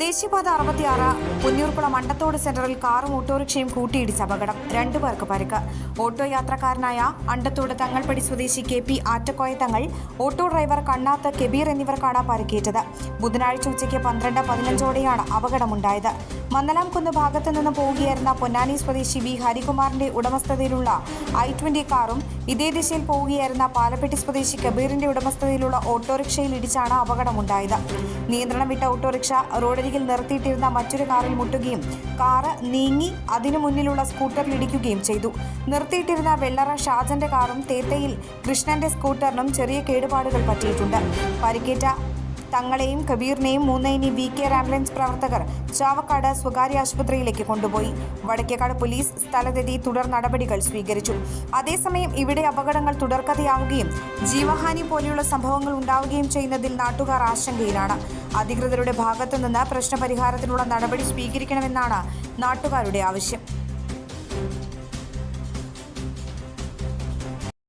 ദേശീയപാത അറുപത്തിയാറ് പുന്നൂർക്കുളം അണ്ടത്തോട് സെന്ററിൽ കാറും ഓട്ടോറിക്ഷയും കൂട്ടിയിടിച്ച് അപകടം രണ്ടു പേർക്ക് പരിക്ക്. ഓട്ടോ യാത്രക്കാരനായ അണ്ടത്തോട് തങ്ങൾപ്പടി സ്വദേശി കെ പി ആറ്റക്കോയ തങ്ങൾ ഓട്ടോ ഡ്രൈവർ കണ്ണാത്ത് കെബീർ എന്നിവർക്കാണ് പരിക്കേറ്റത്. ബുധനാഴ്ച ഉച്ചയ്ക്ക് പന്ത്രണ്ട് പതിനഞ്ചോടെയാണ് അപകടമുണ്ടായത്. മന്നലാംകുന്ന് ഭാഗത്തു നിന്ന് പോവുകയായിരുന്ന പൊന്നാനി സ്വദേശി ബി ഹരികുമാറിന്റെ ഉടമസ്ഥതയിലുള്ള ഐ ട്വന്റി കാറും ഇതേ ദിശയിൽ പോവുകയായിരുന്ന പാലപ്പെട്ടി സ്വദേശി കബീറിന്റെ ഉടമസ്ഥതയിലുള്ള ഓട്ടോറിക്ഷയിൽ ഇടിച്ചാണ് അപകടമുണ്ടായത്. നിയന്ത്രണം വിട്ട ഓട്ടോറിക്ഷ റോഡരികിൽ നിർത്തിയിട്ടിരുന്ന മറ്റൊരു കാറിൽ മുട്ടുകയും കാറ് നീങ്ങി അതിനു മുന്നിലുള്ള സ്കൂട്ടറിൽ ഇടിക്കുകയും ചെയ്തു. നിർത്തിയിട്ടിരുന്ന വെള്ളറ ഷാജന്റെ കാറും തേത്തയിൽ കൃഷ്ണന്റെ സ്കൂട്ടറിനും ചെറിയ കേടുപാടുകൾ പറ്റിയിട്ടുണ്ട്. പരിക്കേറ്റ തങ്ങളെയും കബീറിനെയും മൂന്നൈനി വി കെയർ ആംബുലൻസ് പ്രവർത്തകർ ചാവക്കാട് സ്വകാര്യ ആശുപത്രിയിലേക്ക് കൊണ്ടുപോയി. വടക്കേക്കാട് പോലീസ് സ്ഥലത്തെത്തി തുടർ നടപടികൾ സ്വീകരിച്ചു. അതേസമയം ഇവിടെ അപകടങ്ങൾ തുടർക്കഥയാവുകയും ജീവഹാനി പോലെയുള്ള സംഭവങ്ങൾ ഉണ്ടാവുകയും ചെയ്യുന്നതിൽ നാട്ടുകാർ ആശങ്കയിലാണ്. അധികൃതരുടെ ഭാഗത്തു നിന്ന് പ്രശ്നപരിഹാരത്തിനുള്ള നടപടി സ്വീകരിക്കണമെന്നാണ് നാട്ടുകാരുടെ ആവശ്യം.